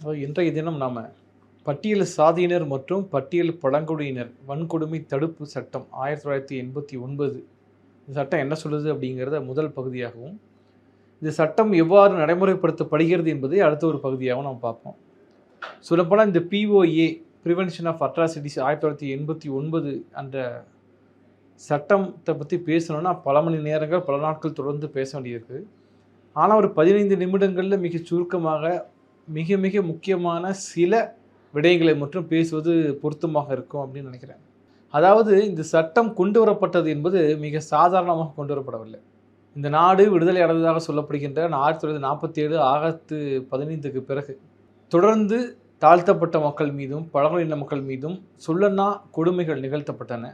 இன்றைய தினம் நாம் பட்டியல் சாதியினர் மற்றும் பட்டியல் பழங்குடியினர் வன்கொடுமை தடுப்பு சட்டம் ஆயிரத்தி தொள்ளாயிரத்தி எண்பத்தி ஒன்பது. இந்த சட்டம் என்ன சொல்லுது அப்படிங்கிறத முதல் பகுதியாகவும் இந்த சட்டம் எவ்வாறு நடைமுறைப்படுத்தப்படுகிறது என்பதை அடுத்த ஒரு பகுதியாகவும் நாம் பார்ப்போம். சொல்லப்போனால் இந்த பிஓஏ ப்ரிவென்ஷன் ஆஃப் அட்ராசிட்டிஸ் ஆயிரத்தி தொள்ளாயிரத்தி எண்பத்தி ஒன்பது அந்த சட்டத்தை பற்றி பேசணும்னா பல மணி நேரங்கள் பல நாட்கள் தொடர்ந்து பேச வேண்டியிருக்கு. ஆனால் ஒரு பதினைந்து நிமிடங்களில் மிக சுருக்கமாக மிக மிக முக்கியமான சில விடயங்களை மட்டும் பேசுவது பொருத்தமாக இருக்கும் அப்படின்னு நினைக்கிறேன். அதாவது இந்த சட்டம் கொண்டு வரப்பட்டது என்பது மிக சாதாரணமாக கொண்டு வரப்படவில்லை. இந்த நாடு விடுதலை அடைந்ததாக சொல்லப்படுகின்ற ஆயிரத்தி தொள்ளாயிரத்தி நாற்பத்தி ஏழு ஆகஸ்ட் பதினைந்துக்கு பிறகு தொடர்ந்து தாழ்த்தப்பட்ட மக்கள் மீதும் பழங்குடியின மக்கள் மீதும் சொல்லன்னா கொடுமைகள் நிகழ்த்தப்பட்டன.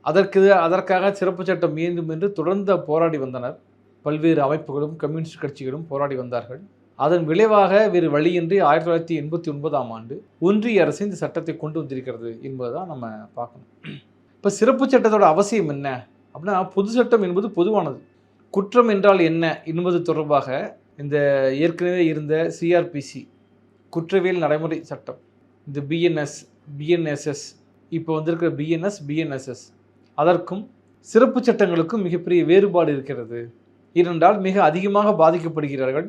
அதற்கு அதற்காக சிறப்பு சட்டம் வேண்டும் என்று தொடர்ந்து போராடி வந்தனர். பல்வேறு அமைப்புகளும் கம்யூனிஸ்ட் கட்சிகளும் போராடி வந்தார்கள். அதன் விளைவாக வேறு வழியின்றி ஆயிரத்தி தொள்ளாயிரத்தி எண்பத்தி ஒன்பதாம் ஆண்டு ஒன்றிய அரசு இந்த சட்டத்தை கொண்டு வந்திருக்கிறது என்பதை தான் நம்ம பார்க்கணும். இப்போ சிறப்பு சட்டத்தோட அவசியம் என்ன? அப்படின்னா பொது சட்டம் என்பது பொதுவானது. குற்றம் என்றால் என்ன என்பது தொடர்பாக இந்த ஏற்கனவே இருந்த சிஆர்பிசி குற்றவியல் நடைமுறை சட்டம் இந்த பிஎன்எஸ் பிஎன்எஸ்எஸ் இப்போ வந்திருக்கிற பிஎன்எஸ் பிஎன்எஸ்எஸ் அதற்கும் சிறப்பு சட்டங்களுக்கும் மிகப்பெரிய வேறுபாடு இருக்கிறது. ஏனென்றால் மிக அதிகமாக பாதிக்கப்படுகிறார்கள்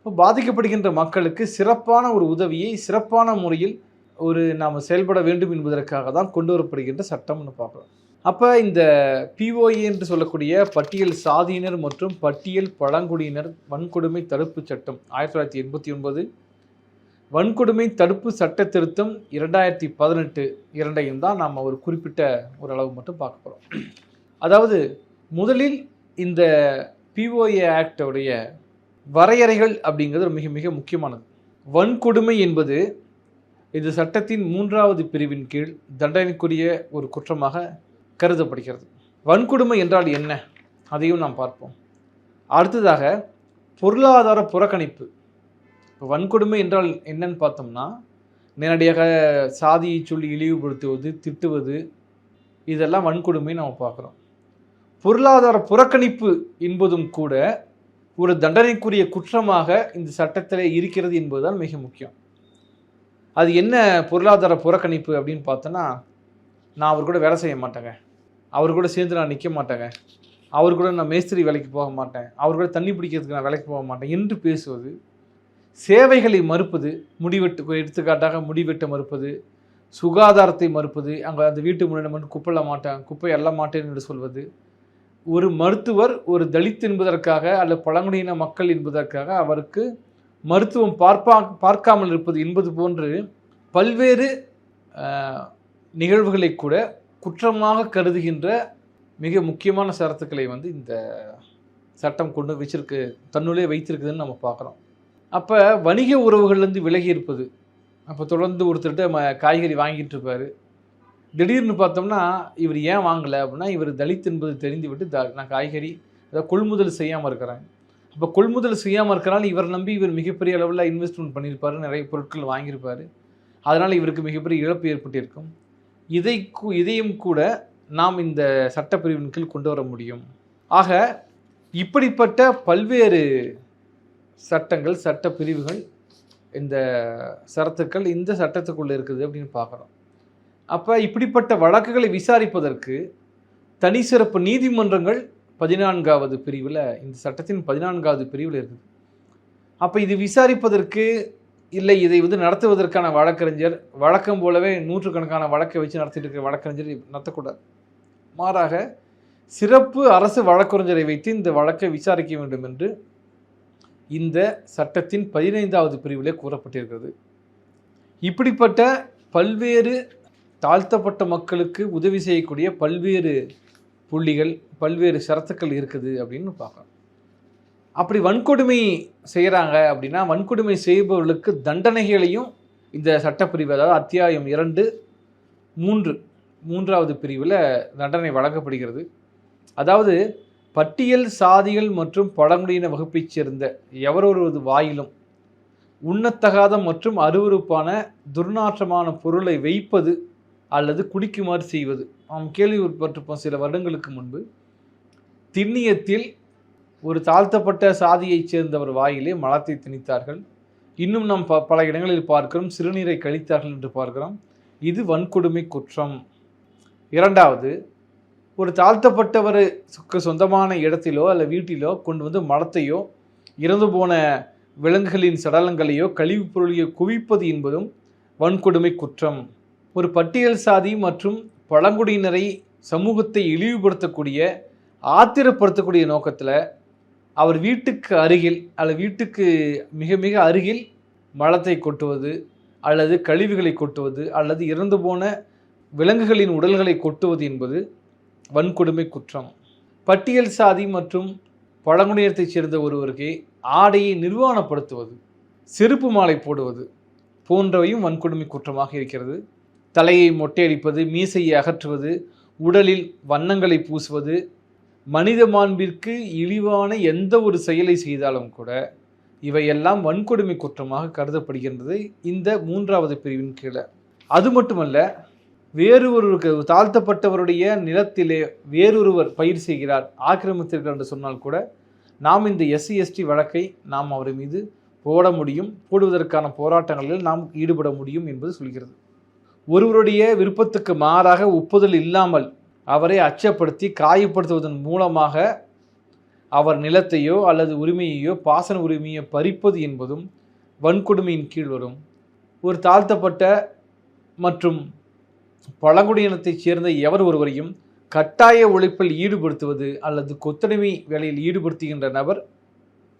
இப்போ பாதிக்கப்படுகின்ற மக்களுக்கு சிறப்பான ஒரு உதவியை சிறப்பான முறையில் ஒரு நாம் செயல்பட வேண்டும் என்பதற்காக தான் கொண்டு வரப்படுகின்ற சட்டம்னு பார்க்குறோம். அப்போ இந்த பிஓஏ என்று சொல்லக்கூடிய பட்டியல் சாதியினர் மற்றும் பட்டியல் பழங்குடியினர் வன்கொடுமை தடுப்பு சட்டம் ஆயிரத்தி தொள்ளாயிரத்தி எண்பத்தி ஒன்பது வன்கொடுமை தடுப்பு சட்ட திருத்தம் இரண்டாயிரத்தி பதினெட்டு இரண்டையும் தான் நாம் ஒரு குறிப்பிட்ட ஒரு அளவு மட்டும் பார்க்க போகிறோம் அதாவது முதலில் இந்த பிஓஏ ஆக்டோடைய வரையறைகள் அப்படிங்கிறது மிக மிக முக்கியமானது. வன்கொடுமை என்பது இந்த சட்டத்தின் மூன்றாவது பிரிவின் கீழ் தண்டனைக்குரிய ஒரு குற்றமாக கருதப்படுகிறது. வன்கொடுமை என்றால் என்ன? அதையும் நாம் பார்ப்போம். அடுத்ததாக பொருளாதார புறக்கணிப்பு. இப்போ வன்கொடுமை என்றால் என்னன்னு பார்த்தோம்னா நேரடியாக சாதியை சொல்லி இழிவுபடுத்துவது திட்டுவது இதெல்லாம் வன்கொடுமை நம்ம பார்க்குறோம். பொருளாதார புறக்கணிப்பு என்பதும் கூட ஒரு தண்டனைக்குரிய குற்றமாக இந்த சட்டத்தில் இருக்கிறது என்பதுதான் மிக முக்கியம். அது என்ன பொருளாதார புறக்கணிப்பு அப்படின்னு பார்த்தோன்னா நான் அவர் கூட வேலை செய்ய மாட்டேங்க. அவர் கூட சேர்ந்து நான் நிற்க மாட்டேங்க. அவர் கூட நான் மேஸ்திரி வேலைக்கு போக மாட்டேன். அவர் கூட தண்ணி பிடிக்கிறதுக்கு நான் வேலைக்கு போக மாட்டேன் என்று பேசுவது சேவைகளை மறுப்பது முடிவெட்டு எடுத்துக்காட்டாக முடிவெட்ட மறுப்பது சுகாதாரத்தை மறுப்பது அங்கே அந்த வீட்டு முன்னாடி மட்டும் குப்பைல மாட்டேன் குப்பை அல்ல மாட்டேன் என்று சொல்வது ஒரு மருத்துவர் ஒரு தலித் என்பதற்காக அல்லது பழங்குடியின மக்கள் என்பதற்காக அவருக்கு மருத்துவம் பார்ப்பா பார்க்காமல் இருப்பது என்பது போன்று பல்வேறு நிகழ்வுகளை கூட குற்றமாக கருதுகின்ற மிக முக்கியமான சரத்துக்களை வந்து இந்த சட்டம் கொண்டு வச்சிருக்கு தன்னுள்ளே வைத்திருக்குதுன்னு நம்ம பார்க்குறோம். அப்போ வணிக உறவுகள்லேருந்து விலகி இருப்பது அப்போ தொடர்ந்து ஒருத்தர்கிட்ட ம காய்கறி வாங்கிட்டு இருப்பார். திடீர்னு பார்த்தோம்னா இவர் ஏன் வாங்கலை அப்படின்னா இவர் தலித் என்பது தெரிந்துவிட்டு த நான் காய்கறி அதாவது கொள்முதல் செய்யாமல் இருக்கிறாங்க. அப்போ கொள்முதல் செய்யாமல் இருக்கிறனால இவர் நம்பி இவர் மிகப்பெரிய அளவில் இன்வெஸ்ட்மெண்ட் பண்ணியிருப்பார் நிறைய பொருட்கள் வாங்கியிருப்பார். அதனால் இவருக்கு மிகப்பெரிய இழப்பு ஏற்பட்டிருக்கும். இதை இதையும் கூட நாம் இந்த சட்டப்பிரிவின் கீழ் கொண்டு வர முடியும். ஆக இப்படிப்பட்ட பல்வேறு சட்டங்கள் சட்ட பிரிவுகள் இந்த சரத்துக்கள் இந்த சட்டத்துக்குள்ளே இருக்குது அப்படின்னு பார்க்குறோம். அப்போ இப்படிப்பட்ட வழக்குகளை விசாரிப்பதற்கு தனி சிறப்பு நீதிமன்றங்கள் பதினான்காவது பிரிவில் இந்த சட்டத்தின் பதினான்காவது பிரிவில் இருக்குது. அப்போ இது விசாரிப்பதற்கு இல்லை இதை வந்து நடத்துவதற்கான வழக்கறிஞர் வழக்கம் போலவே நூற்றுக்கணக்கான வழக்கை வச்சு நடத்திட்டு இருக்கிற வழக்கறிஞர் நடத்தக்கூடாது. மாறாக சிறப்பு அரசு வழக்கறிஞரை வைத்து இந்த வழக்கை விசாரிக்க வேண்டும் என்று இந்த சட்டத்தின் பதினைந்தாவது பிரிவிலே கூறப்பட்டிருக்கிறது. இப்படிப்பட்ட பல்வேறு தாழ்த்தப்பட்ட மக்களுக்கு உதவி செய்யக்கூடிய பல்வேறு புள்ளிகள் பல்வேறு சரத்துக்கள் இருக்குது அப்படின்னு பார்க்கலாம் அப்படி வன்கொடுமை செய்கிறாங்க அப்படின்னா வன்கொடுமை செய்பவர்களுக்கு தண்டனைகளையும் இந்த சட்டப்பிரிவு அதாவது அத்தியாயம் இரண்டு மூன்று மூன்றாவது பிரிவில் தண்டனை வழங்கப்படுகிறது. அதாவது பட்டியல் சாதிகள் மற்றும் பழங்குடியின வகுப்பைச் சேர்ந்த எவரொருவது வாயிலும் உண்ணத்தகாத மற்றும் அருவறுப்பான துர்நாற்றமான பொருளை வைப்பது அல்லது குடிக்குமாறு செய்வது. நாம் கேள்விப்பட்டிருப்போம் சில வருடங்களுக்கு முன்பு திண்ணியத்தில் ஒரு தாழ்த்தப்பட்ட சாதியைச் சேர்ந்தவர் வாயிலே மலத்தை திணித்தார்கள். இன்னும் நாம் ப பல இடங்களில் பார்க்கிறோம் சிறுநீரை கழித்தார்கள் என்று பார்க்கிறோம். இது வன்கொடுமை குற்றம். இரண்டாவது ஒரு தாழ்த்தப்பட்டவருக்கு சொந்தமான இடத்திலோ அல்ல வீட்டிலோ கொண்டு வந்து மலத்தையோ இறந்து போன விலங்குகளின் சடலங்களையோ கழிவுப் பொருளையோ குவிப்பது என்பதும் வன்கொடுமை குற்றம். ஒரு பட்டியல் சாதி மற்றும் பழங்குடியினரை சமூகத்தை இழிவுபடுத்தக்கூடிய ஆத்திரப்படுத்தக்கூடிய நோக்கத்தில் அவர் வீட்டுக்கு அருகில் அல்லது வீட்டுக்கு மிக மிக அருகில் மலத்தை கொட்டுவது அல்லது கழிவுகளை கொட்டுவது அல்லது இறந்து போன விலங்குகளின் உடல்களை கொட்டுவது என்பது வன்கொடுமை குற்றம். பட்டியல் சாதி மற்றும் பழங்குடியினத்தைச் சேர்ந்த ஒருவருக்கு ஆடையை நிர்வாணப்படுத்துவது செருப்பு மாலை போடுவது போன்றவையும் வன்கொடுமை குற்றமாக இருக்கிறது. தலையை மொட்டையடிப்பது மீசையை அகற்றுவது உடலில் வண்ணங்களை பூசுவது மனித மாண்பிற்கு இழிவான எந்த ஒரு செயலை செய்தாலும் கூட இவையெல்லாம் வன்கொடுமை குற்றமாக கருதப்படுகின்றது இந்த மூன்றாவது பிரிவின் கீழே. அது மட்டுமல்ல வேறு ஒருவருக்கு தாழ்த்தப்பட்டவருடைய நிலத்திலே வேறொருவர் பயிர் செய்கிறார் ஆக்கிரமித்திருக்கிறார் என்று சொன்னால் கூட நாம் இந்த எஸ்சி எஸ்டி வழக்கை நாம் அவர் மீது போட முடியும் போடுவதற்கான போராட்டங்களில் நாம் ஈடுபட முடியும் என்பது சொல்கிறது. ஒருவருடைய விருப்பத்துக்கு மாறாக ஒப்புதல் இல்லாமல் அவரை அச்சப்படுத்தி காயப்படுத்துவதன் மூலமாக அவர் நிலத்தையோ அல்லது உரிமையையோ பாசன உரிமையோ பறிப்பது என்பதும் வன்கொடுமையின் கீழ் வரும். ஒரு தாழ்த்தப்பட்ட மற்றும் பழங்குடியினத்தைச் சேர்ந்த எவர் ஒருவரையும் கட்டாய உழைப்பில் ஈடுபடுத்துவது அல்லது கொத்தடிமை வேலையில் ஈடுபடுத்துகின்ற நபர்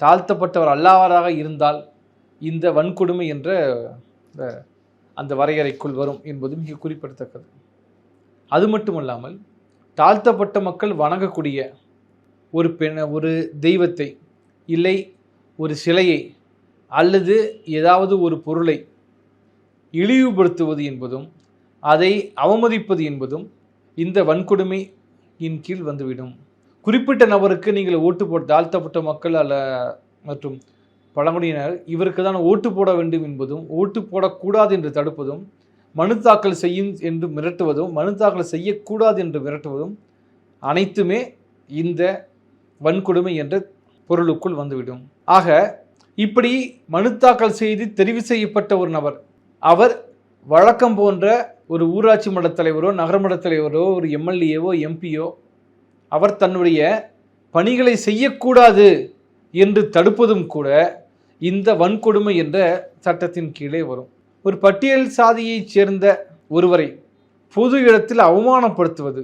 தாழ்த்தப்பட்டவர் அல்லாதவராக இருந்தால் இந்த வன்கொடுமை என்ற அந்த வரையறைக்குள் வரும் என்பது மிக குறிப்பிடத்தக்கது. அது மட்டுமல்லாமல் தாழ்த்தப்பட்ட மக்கள் வணங்கக்கூடிய ஒரு பெண் ஒரு தெய்வத்தை இல்லை ஒரு சிலையை அல்லது ஏதாவது ஒரு பொருளை இழிவுபடுத்துவது என்பதும் அதை அவமதிப்பது என்பதும் இந்த வன்கொடுமையின் கீழ் வந்துவிடும். குறிப்பிட்ட நபருக்கு நீங்கள் ஓட்டு போட்டு தாழ்த்தப்பட்ட மக்கள் அல்ல மற்றும் பழங்குடியினர் இவருக்கு தான் ஓட்டு போட வேண்டும் என்பதும் ஓட்டு போடக்கூடாது என்று தடுப்பதும் மனு தாக்கல் செய்யும் என்று மிரட்டுவதும் மனு தாக்கல் செய்யக்கூடாது என்று மிரட்டுவதும் அனைத்துமே இந்த வன்கொடுமை என்ற பொருளுக்குள் வந்துவிடும். ஆக இப்படி மனு தாக்கல் செய்து தெரிவு செய்யப்பட்ட ஒரு நபர் அவர் வழக்கம் போன்ற ஒரு ஊராட்சி மன்ற தலைவரோ நகரமன்ற தலைவரோ ஒரு எம்எல்ஏவோ எம்பியோ அவர் தன்னுடைய பணிகளை செய்யக்கூடாது என்று தடுப்பதும் கூட இந்த வன்கொடுமை என்ற சட்டத்தின் கீழே வரும். ஒரு பட்டியல் சாதியைச் சேர்ந்த ஒருவரை பொது இடத்தில் அவமானப்படுத்துவது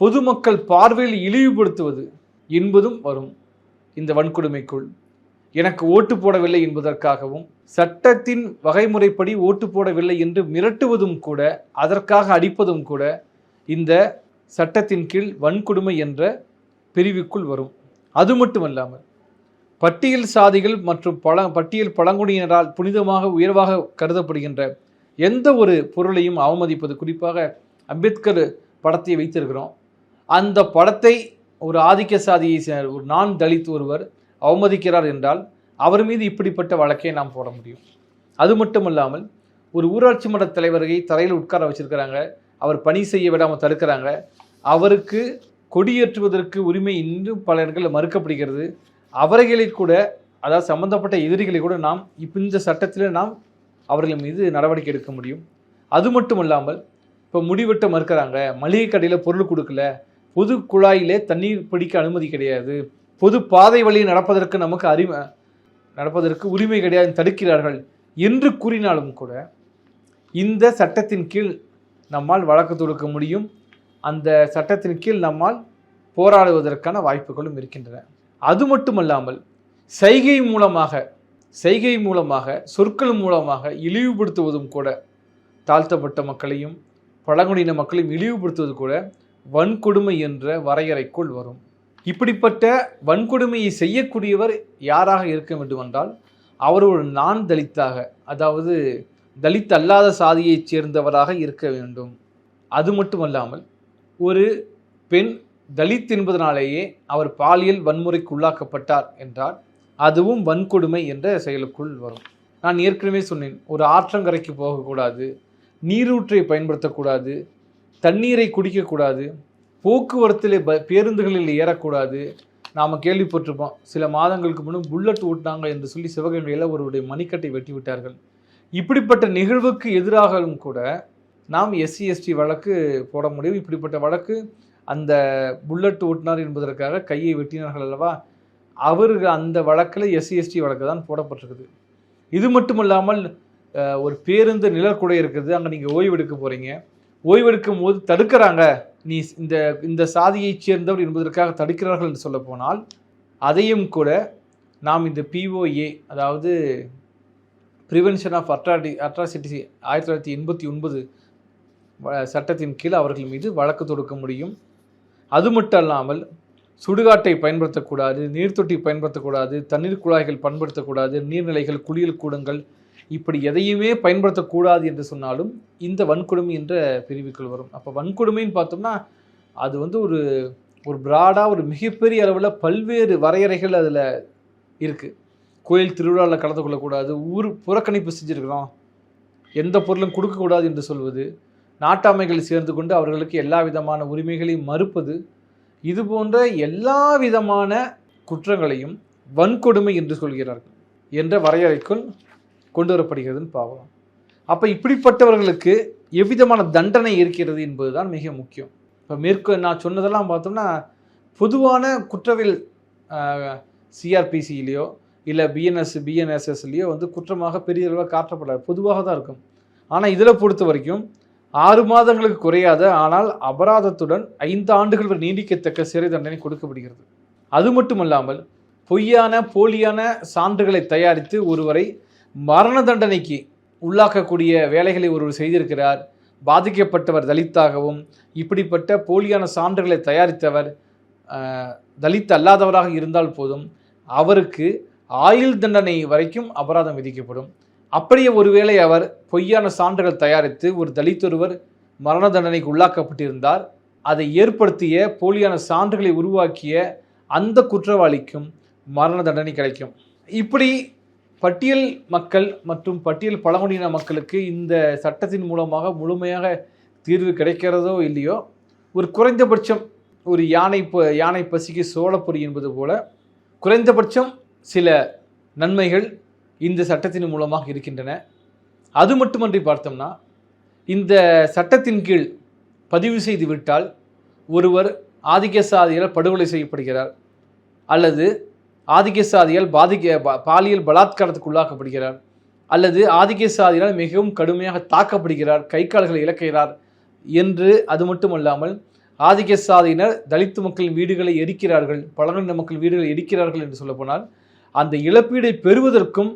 பொதுமக்கள் பார்வையில் இழிவுபடுத்துவது என்பதும் வரும் இந்த வன்கொடுமைக்குள். எனக்கு ஓட்டு போடவில்லை என்பதற்காகவும் சட்டத்தின் வகைமுறைப்படி ஓட்டு போடவில்லை என்று மிரட்டுவதும் கூட அதற்காக அடிப்பதும் கூட இந்த சட்டத்தின் கீழ் வன்கொடுமை என்ற பிரிவுக்குள் வரும். அது மட்டுமல்லாமல் பட்டியல் சாதிகள் மற்றும் பழ பட்டியல் பழங்குடியினரால் புனிதமாக உயர்வாக கருதப்படுகின்ற எந்த ஒரு பொருளையும் அவமதிப்பது குறிப்பாக அம்பேத்கர் படத்தை வைத்திருக்கிறோம். அந்த படத்தை ஒரு ஆதிக்க சாதியை சேர் ஒரு நான் தலித் ஒருவர் அவமதிக்கிறார் என்றால் அவர் மீது இப்படிப்பட்ட வழக்கை நாம் போட முடியும். அது மட்டுமல்லாமல் ஒரு ஊராட்சி மன்ற தலைவரை தரையில் உட்கார வச்சிருக்கிறாங்க. அவர் பணி செய்ய விடாமல் தடுக்கிறாங்க. அவருக்கு கொடியேற்றுவதற்கு உரிமை இன்னும் பல இடங்களில் மறுக்கப்படுகிறது. அவர்களை கூட அதாவது சம்பந்தப்பட்ட எதிரிகளை கூட நாம் இப்போ இந்த சட்டத்தில் நாம் அவர்கள் மீது நடவடிக்கை எடுக்க முடியும். அது மட்டும் இல்லாமல் இப்போ முடிவெட்ட மறுக்கிறாங்க மளிகை கடையில் பொருள் கொடுக்கல பொது குழாயிலே தண்ணீர் பிடிக்க அனுமதி கிடையாது பொது பாதை வழி நடப்பதற்கு நமக்கு அறிம நடப்பதற்கு உரிமை கிடையாது தடுக்கிறார்கள் என்று கூறினாலும் கூட இந்த சட்டத்தின் கீழ் நம்மால் வழக்கு தொடுக்க முடியும். அந்த சட்டத்தின் கீழ் நம்மால் போராடுவதற்கான வாய்ப்புகளும் இருக்கின்றன. அது மட்டுமல்லாமல் சைகை மூலமாக செய்கை மூலமாக சொற்கள் மூலமாக இழிவுபடுத்துவதும் கூட தாழ்த்தப்பட்ட மக்களையும் பழங்குடியின மக்களையும் இழிவுபடுத்துவது கூட வன்கொடுமை என்ற வரையறைக்குள் வரும். இப்படிப்பட்ட வன்கொடுமையை செய்யக்கூடியவர் யாராக இருக்க வேண்டுமென்றால் அவர் ஒரு நான் தலித்தாக அதாவது தலித் அல்லாத சாதியைச் சேர்ந்தவராக இருக்க வேண்டும். அது மட்டுமல்லாமல் ஒரு பெண் தலித் என்பதனாலேயே அவர் பாலியல் வன்முறைக்கு உள்ளாக்கப்பட்டார் என்றால் அதுவும் வன்கொடுமை என்ற செயலுக்குள் வரும். நான் ஏற்கனவே சொன்னேன் ஒரு ஆற்றங்கரைக்கு போகக்கூடாது நீரூற்றை பயன்படுத்தக்கூடாது தண்ணீரை குடிக்கக்கூடாது போக்குவரத்தில் ப பேருந்துகளில் ஏறக்கூடாது. நாம் கேள்விப்பட்டிருப்போம் சில மாதங்களுக்கு முன்பு புல்லட் ஓட்டினாங்க என்று சொல்லி சிவகங்கையில் ஒருவருடைய மணிக்கட்டை வெட்டி விட்டார்கள் இப்படிப்பட்ட நிகழ்வுக்கு எதிராகவும் கூட நாம் எஸ்சி எஸ்டி வழக்கு போட முடியும். இப்படிப்பட்ட வழக்கு அந்த புல்லட் ஓட்டினார் என்பதற்காக கையை வெட்டினார்கள் அல்லவா? அவர்கள் அந்த வழக்கில் எஸ்சி எஸ்டி வழக்கு தான் போடப்பட்டிருக்குது. இது மட்டும் இல்லாமல் ஒரு பேருந்து நிழற்குடை இருக்குது. அங்கே நீங்கள் ஓய்வெடுக்க போகிறீங்க ஓய்வெடுக்கும் போது தடுக்கிறாங்க. நீ இந்த இந்த சாதியைச் சேர்ந்தவர் என்பதற்காக தடுக்கிறார்கள் என்று சொல்ல போனால் அதையும் கூட நாம் இந்த பிஓஏ அதாவது ப்ரிவென்ஷன் ஆஃப் அட்ராடி அட்ராசிட்டி ஆயிரத்தி தொள்ளாயிரத்தி எண்பத்தி ஒன்பது சட்டத்தின் கீழ் அவர்கள் மீது வழக்கு தொடுக்க முடியும். அது மட்டும் அல்லாமல் சுடுகாட்டை பயன்படுத்தக்கூடாது நீர்த்தொட்டி பயன்படுத்தக்கூடாது தண்ணீர் குழாய்கள் பயன்படுத்தக்கூடாது நீர்நிலைகள் குளியல் கூடங்கள் இப்படி எதையுமே பயன்படுத்தக்கூடாது என்று சொன்னாலும் இந்த வன்கொடுமை என்ற பிரிவுக்குள் வரும். அப்போ வன்கொடுமைன்னு பார்த்தோம்னா அது வந்து ஒரு ஒரு பிராடாக ஒரு மிகப்பெரிய அளவில் பல்வேறு வரையறைகள் அதில் இருக்குது கோயில் திருவிழாவில் கலந்து கொள்ளக்கூடாது ஊர் புறக்கணிப்பு செஞ்சுருக்கிறோம் எந்த பொருளும் கொடுக்கக்கூடாது என்று சொல்வது நாட்டாமைகள் சேர்ந்து கொண்டு அவர்களுக்கு எல்லா விதமான உரிமைகளையும் மறுப்பது இது போன்ற எல்லா விதமான குற்றங்களையும் வன்கொடுமை என்று சொல்கிறார்கள் என்ற வரையறைக்குள் கொண்டு வரப்படுகிறதுன்னு பார்க்கலாம். அப்போ இப்படிப்பட்டவர்களுக்கு எவ்விதமான தண்டனை இருக்கிறது என்பதுதான் மிக முக்கியம். இப்போ மேற்கு நான் சொன்னதெல்லாம் பார்த்தோம்னா பொதுவான குற்றவியல் சிஆர்பிசியிலையோ இல்லை பிஎன்எஸ் பிஎன்எஸ்எஸ்லையோ வந்து குற்றமாக பெரிய அளவாக காட்டப்படாது. பொதுவாக தான் இருக்கும். ஆனால் இதில் பொறுத்த வரைக்கும் ஆறு மாதங்களுக்கு குறையாத ஆனால் அபராதத்துடன் ஐந்து ஆண்டுகள் வரை நீடிக்கத்தக்க சிறை தண்டனை கொடுக்கப்படுகிறது. அது மட்டுமல்லாமல் பொய்யான போலியான சான்றுகளை தயாரித்து ஒருவரை மரண தண்டனைக்கு உள்ளாக்கக்கூடிய வேலைகளை ஒருவர் செய்திருக்கிறார். பாதிக்கப்பட்டவர் தலித்தாகவும் இப்படிப்பட்ட போலியான சான்றுகளை தயாரித்தவர் தலித் அல்லாதவராக இருந்தால் போதும் அவருக்கு ஆயுள் தண்டனை வரைக்கும் அபராதம் விதிக்கப்படும். அப்படியே ஒருவேளை அவர் பொய்யான சான்றுகள் தயாரித்து ஒரு தலித்தொருவர் மரண தண்டனைக்கு உள்ளாக்கப்பட்டிருந்தார் அதை ஏற்படுத்திய போலியான சான்றுகளை உருவாக்கிய அந்த குற்றவாளிக்கும் மரண தண்டனை கிடைக்கும். இப்படி பட்டியல் மக்கள் மற்றும் பட்டியல் பழங்குடியின மக்களுக்கு இந்த சட்டத்தின் மூலமாக முழுமையாக தீர்வு கிடைக்கிறதோ இல்லையோ ஒரு குறைந்தபட்சம் ஒரு யானை ப யானை பசிக்கு சோழப்பொறி என்பது போல குறைந்தபட்சம் சில நன்மைகள் இந்த சட்டத்தின் மூலமாக இருக்கின்றன. அது மட்டுமன்றி பார்த்தோம்னா இந்த சட்டத்தின் கீழ் பதிவு செய்து விட்டால் ஒருவர் ஆதிக்க சாதியால் படுகொலை செய்யப்படுகிறார். அல்லது ஆதிக்க சாதியால் பாதிக்க பாலியல் பலாத்காரத்துக்கு உள்ளாக்கப்படுகிறார். அல்லது ஆதிக்க சாதியால் மிகவும் கடுமையாக தாக்கப்படுகிறார் கை கால்களை இழக்கிறார் என்று அது மட்டுமல்லாமல் ஆதிக்க சாதியினர் தலித்து மக்களின் வீடுகளை எரிக்கிறார்கள் பழங்குடியின மக்கள் வீடுகளை எரிக்கிறார்கள் என்று சொல்லப்போனால் அந்த இழப்பீடை பெறுவதற்கும்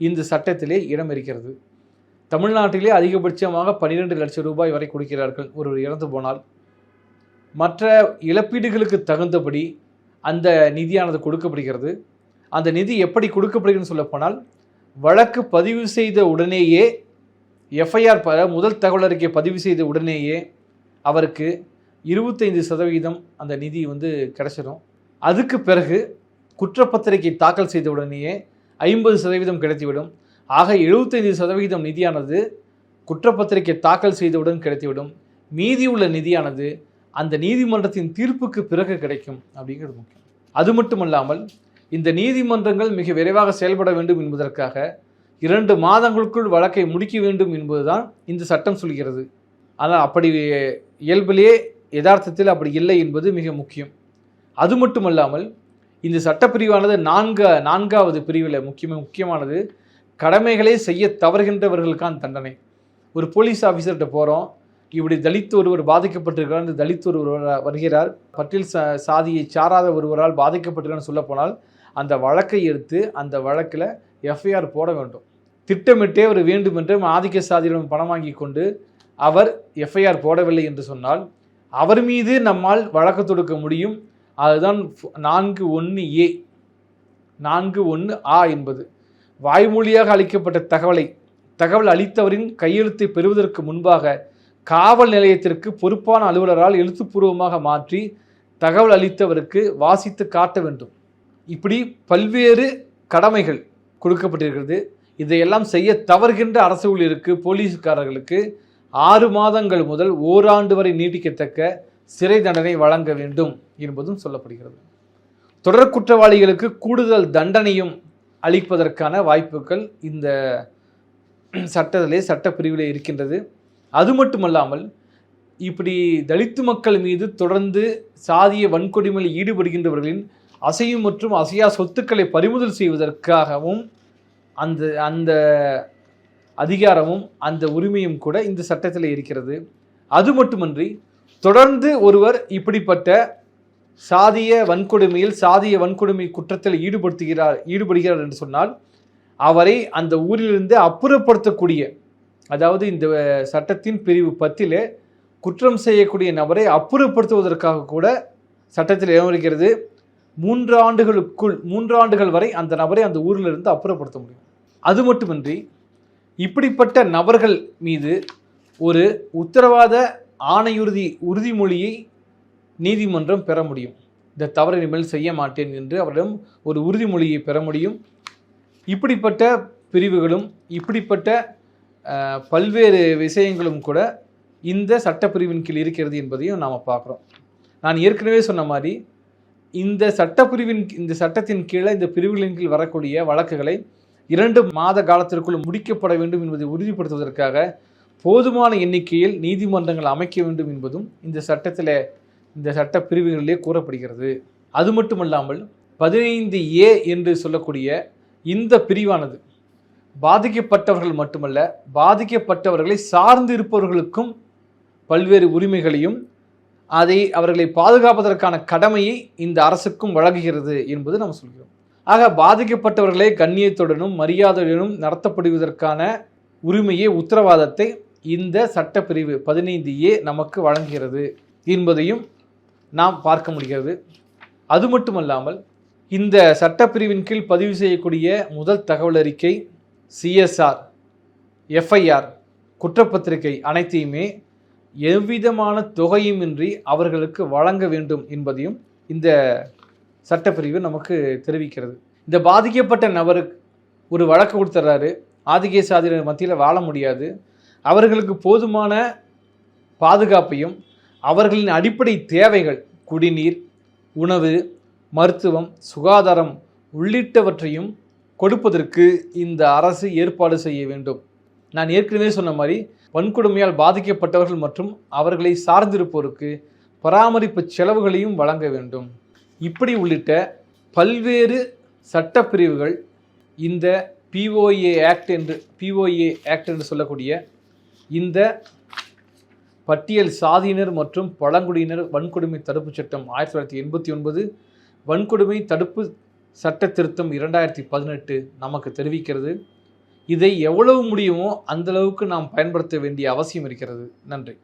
இந்த சட்டத்திலே இடம் இருக்கிறது. தமிழ்நாட்டிலே அதிகபட்சமாக பன்னிரெண்டு லட்சம் ரூபாய் வரை கொடுக்கிறார்கள் ஒருவர் இறந்து போனால். மற்ற இழப்பீடுகளுக்கு தகுந்தபடி அந்த நிதியானது கொடுக்கப்படுகிறது. அந்த நிதி எப்படி கொடுக்கப்படுகிறதுன்னு சொல்லப்போனால் வழக்கு பதிவு செய்த உடனேயே எஃப்ஐஆர் ப முதல் தகவல் அறிக்கை பதிவு செய்த உடனேயே அவருக்கு இருபத்தைந்து சதவீதம் அந்த நிதி வந்து கிடச்சிடும் அதுக்கு பிறகு குற்றப்பத்திரிகை தாக்கல் செய்த உடனேயே ஐம்பது சதவீதம் கிடைத்துவிடும். ஆக எழுபத்தைந்து சதவீதம் நிதியானது குற்றப்பத்திரிகை தாக்கல் செய்தவுடன் கிடைத்துவிடும். மீதி உள்ள நிதியானது அந்த நீதிமன்றத்தின் தீர்ப்புக்கு பிறகு கிடைக்கும் அப்படிங்கிறது முக்கியம். அது மட்டுமல்லாமல் இந்த நீதிமன்றங்கள் மிக விரைவாக செயல்பட வேண்டும் என்பதற்காக இரண்டு மாதங்களுக்குள் வழக்கை முடிக்க வேண்டும் என்பதுதான் இந்த சட்டம் சொல்கிறது. ஆனால் அப்படி இயல்பிலே யதார்த்தத்தில் அப்படி இல்லை என்பது மிக முக்கியம். அது மட்டுமல்லாமல் இந்த சட்டப்பிரிவானது நான்கு நான்காவது பிரிவில் முக்கியமாக முக்கியமானது கடமைகளை செய்ய தவறுகின்றவர்களுக்கான தண்டனை. ஒரு போலீஸ் ஆஃபீஸர்கிட்ட போகிறோம் இப்படி தலித் ஒருவர் பாதிக்கப்பட்டிருக்கிறார் இந்த தலித் ஒருவர் வருகிறார். பட்டியல் சா சாதியை சாராத ஒருவரால் பாதிக்கப்பட்டிருக்கான்னு சொல்ல போனால் அந்த வழக்கை எடுத்து அந்த வழக்கில் எஃப்ஐஆர் போட வேண்டும். திட்டமிட்டே அவர் வேண்டுமென்று ஆதிக்க சாதியிடம் பணம் வாங்கி கொண்டு அவர் எஃப்ஐஆர் போடவில்லை என்று சொன்னால் அவர் மீது நம்மால் வழக்கு தொடுக்க முடியும். அதுதான் நான்கு ஒன்று ஏ. நான்கு ஒன்று ஆ என்பது. வாய்மொழியாக அளிக்கப்பட்ட தகவலை தகவல் அளித்தவரின் கையெழுத்தை பெறுவதற்கு முன்பாக காவல் நிலையத்திற்கு பொறுப்பான அலுவலரால் எழுத்துப்பூர்வமாக மாற்றி தகவல் அளித்தவருக்கு வாசித்து காட்ட வேண்டும். இப்படி பல்வேறு கடமைகள் கொடுக்கப்பட்டிருக்கிறது. இதையெல்லாம் செய்ய தவறுகின்ற அரசு ஊழியருக்கு போலீஸ்காரர்களுக்கு ஆறு மாதங்கள் முதல் ஓராண்டு வரை நீட்டிக்கத்தக்க சிறை தண்டனை வழங்க வேண்டும் என்பதும் சொல்லப்படுகிறது. தொடர் குற்றவாளிகளுக்கு கூடுதல் தண்டனையும் அளிப்பதற்கான வாய்ப்புகள் இந்த சட்டத்திலே சட்டப்பிரிவிலே இருக்கின்றது. அது மட்டுமல்லாமல் இப்படி தலித்து மக்கள் மீது தொடர்ந்து சாதிய வன்கொடுமையில் ஈடுபடுகின்றவர்களின் அசையும் மற்றும் அசையா சொத்துக்களை பறிமுதல் செய்வதற்காகவும் அந்த அந்த அதிகாரமும் அந்த உரிமையும் கூட இந்த சட்டத்தில் இருக்கிறது. அது மட்டுமன்றி தொடர்ந்து ஒருவர் இப்படிப்பட்ட சாதிய வன்கொடுமையில் சாதிய வன்கொடுமை குற்றத்தில் ஈடுபடுத்துகிறார் ஈடுபடுகிறார் என்று சொன்னால் அவரை அந்த ஊரிலிருந்து அப்புறப்படுத்தக்கூடிய அதாவது இந்த சட்டத்தின் பிரிவு பத்திலே குற்றம் செய்யக்கூடிய நபரை அப்புறப்படுத்துவதற்காக கூட சட்டத்தில் இடம் இருக்கிறது. மூன்று ஆண்டுகளுக்குள் மூன்று ஆண்டுகள் வரை அந்த நபரை அந்த ஊரிலிருந்து அப்புறப்படுத்த முடியும். அது மட்டுமின்றி இப்படிப்பட்ட நபர்கள் மீது ஒரு உத்தரவாத ஆணையுறுதி உறுதிமொழியை நீதிமன்றம் பெற முடியும். இந்த தவறை இனிமேல் செய்ய மாட்டேன் என்று அவரிடம் ஒரு உறுதிமொழியை பெற முடியும். இப்படிப்பட்ட பிரிவுகளும் இப்படிப்பட்ட பல்வேறு விஷயங்களும் கூட இந்த சட்டப்பிரிவின் கீழ் இருக்கிறது என்பதையும் நாம் பார்க்குறோம். நான் ஏற்கனவே சொன்ன மாதிரி இந்த சட்டப்பிரிவின் இந்த சட்டத்தின் கீழே இந்த பிரிவுகளின் கீழ் வரக்கூடிய வழக்குகளை இரண்டு மாத காலத்திற்குள் முடிக்கப்பட வேண்டும் என்பதை உறுதிப்படுத்துவதற்காக போதுமான எண்ணிக்கையில் நீதிமன்றங்கள் அமைக்க வேண்டும் என்பதும் இந்த சட்டத்தில் இந்த சட்ட பிரிவுகளிலே கூறப்படுகிறது. அது மட்டுமல்லாமல் பதினைந்து ஏ என்று சொல்லக்கூடிய இந்த பிரிவானது பாதிக்கப்பட்டவர்கள் மட்டுமல்ல பாதிக்கப்பட்டவர்களை சார்ந்து இருப்பவர்களுக்கும் பல்வேறு உரிமைகளையும் அதை அவர்களை பாதுகாப்பதற்கான கடமையை இந்த அரசுக்கும் வழங்குகிறது என்பது நாம் சொல்கிறோம். ஆக பாதிக்கப்பட்டவர்களை கண்ணியத்துடனும் மரியாதையுடனும் நடத்தப்படுவதற்கான உரிமையை உத்தரவாதத்தை இந்த சட்டப்பிரிவு பதினைந்து ஏ நமக்கு வழங்குகிறது என்பதையும் நாம் பார்க்க முடிகிறது. அது மட்டுமல்லாமல் இந்த சட்டப்பிரிவின் கீழ் பதிவு செய்யக்கூடிய முதல் தகவல் அறிக்கை சிஎஸ்ஆர் எஃப்ஐஆர் குற்றப்பத்திரிகை அனைத்தையுமே எவ்விதமான தொகையுமின்றி அவர்களுக்கு வழங்க வேண்டும் என்பதையும் இந்த சட்டப்பிரிவு நமக்கு தெரிவிக்கிறது. இந்த பாதிக்கப்பட்ட நபருக்கு ஒரு வழக்கு கொடுத்துட்றாரு ஆதிக்க சாதியினர் மத்தியில் வாழ முடியாது. அவர்களுக்கு போதுமான பாதுகாப்பையும் அவர்களின் அடிப்படை தேவைகள் குடிநீர் உணவு மருத்துவம் சுகாதாரம் உள்ளிட்டவற்றையும் கொடுப்பதற்கு இந்த அரசு ஏற்பாடு செய்ய வேண்டும். நான் ஏற்கனவே சொன்ன மாதிரி வன்கொடுமையால் பாதிக்கப்பட்டவர்கள் மற்றும் அவர்களை சார்ந்திருப்போருக்கு பராமரிப்பு செலவுகளையும் வழங்க வேண்டும். இப்படி உள்ளிட்ட பல்வேறு சட்டப்பிரிவுகள் இந்த பிஓஏ ஆக்ட் என்று பிஓஏ ஆக்ட் என்று சொல்லக்கூடிய இந்த பட்டியல் சாதியினர் மற்றும் பழங்குடியினர் வன்கொடுமை தடுப்பு சட்டம் ஆயிரத்தி தொள்ளாயிரத்தி எண்பத்தி ஒன்பது வன்கொடுமை தடுப்பு சட்ட திருத்தம் இரண்டாயிரத்தி பதினெட்டு நமக்கு தெரிவிக்கிறது. இதை எவ்வளவு முடியுமோ அந்தளவுக்கு நாம் பயன்படுத்த வேண்டிய அவசியம் இருக்கிறது. நன்றி.